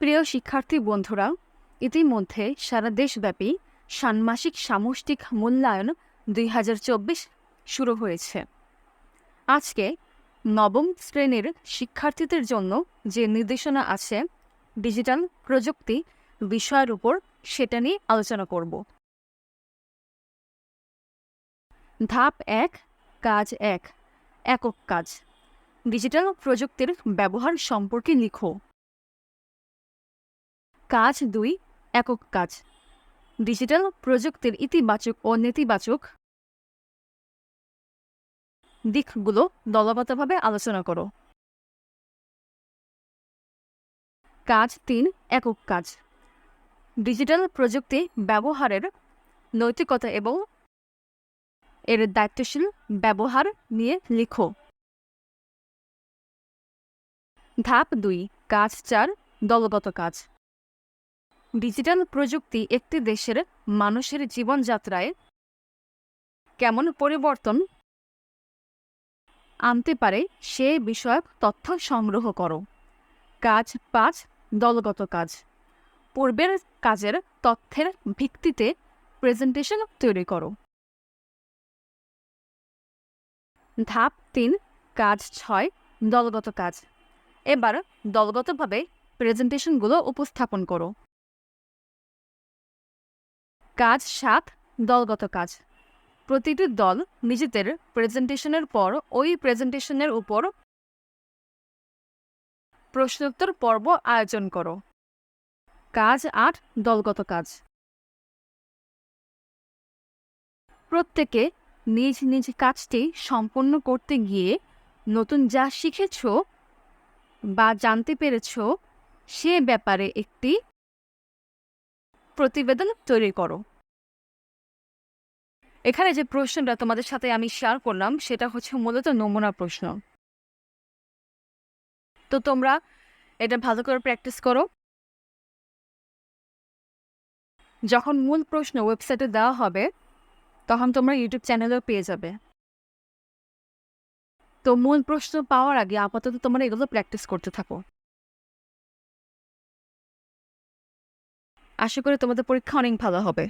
প্রিয় শিক্ষার্থী বন্ধুরা ইতিমধ্যে সারা দেশব্যাপী ষান্মাসিক সামষ্টিক মূল্যায়ন দুই হাজার চব্বিশ শুরু হয়েছে। আজকে নবম শ্রেণির শিক্ষার্থীদের জন্য যে নির্দেশনা আছে, ডিজিটাল প্রযুক্তি বিষয়ের উপর সেটা নিয়ে আলোচনা করব। ধাপ এক, কাজ এক, একক কাজ। ডিজিটাল প্রযুক্তির ব্যবহার সম্পর্কে লিখো। কাজ দুই, একক কাজ। ডিজিটাল প্রযুক্তির ইতিবাচক ও নেতিবাচক দিকগুলো দলগতভাবে আলোচনা করো। কাজ তিন, একক কাজ। ডিজিটাল প্রযুক্তি ব্যবহারের নৈতিকতা এবং এর দায়িত্বশীল ব্যবহার নিয়ে লিখো। ধাপ দুই, কাজ চার, দলগত কাজ। ডিজিটাল প্রযুক্তি একটি দেশের মানুষের জীবনযাত্রায় কেমন পরিবর্তন আনতে পারে সে বিষয়ক তথ্য সংগ্রহ করো। কাজ পাঁচ, দলগত কাজ। পূর্বের কাজের তথ্যের ভিত্তিতে প্রেজেন্টেশন তৈরি করো। ধাপ তিন, কাজ ছয়, দলগত কাজ। এবার দলগতভাবে প্রেজেন্টেশনগুলো উপস্থাপন করো। কাজ সাত দলগত কাজ। প্রতিটি দল নিজেদের প্রেজেন্টেশনের পর ওই প্রেজেন্টেশনের উপর প্রশ্নোত্তর পর্ব আয়োজন করো। কাজ আট দলগত কাজ। প্রত্যেকে নিজ নিজ কাজটি সম্পন্ন করতে গিয়ে নতুন যা শিখেছ বা জানতে পেরেছ সে ব্যাপারে একটি প্রতিবেদন তৈরি করো। এখানে যে প্রশ্নটা তোমাদের সাথে আমি শেয়ার করলাম, সেটা হচ্ছে মূলত নমুনা প্রশ্ন। তো তোমরা এটা ভালো করে প্র্যাকটিস করো। যখন মূল প্রশ্ন ওয়েবসাইটে দেওয়া হবে, তখন তোমরা ইউটিউব চ্যানেলেও পেয়ে যাবে। তো মূল প্রশ্ন পাওয়ার আগে আপাতত তোমরা এগুলো প্র্যাকটিস করতে থাকো। আশা করি তোমাদের পরীক্ষা অনেক ভালো হবে।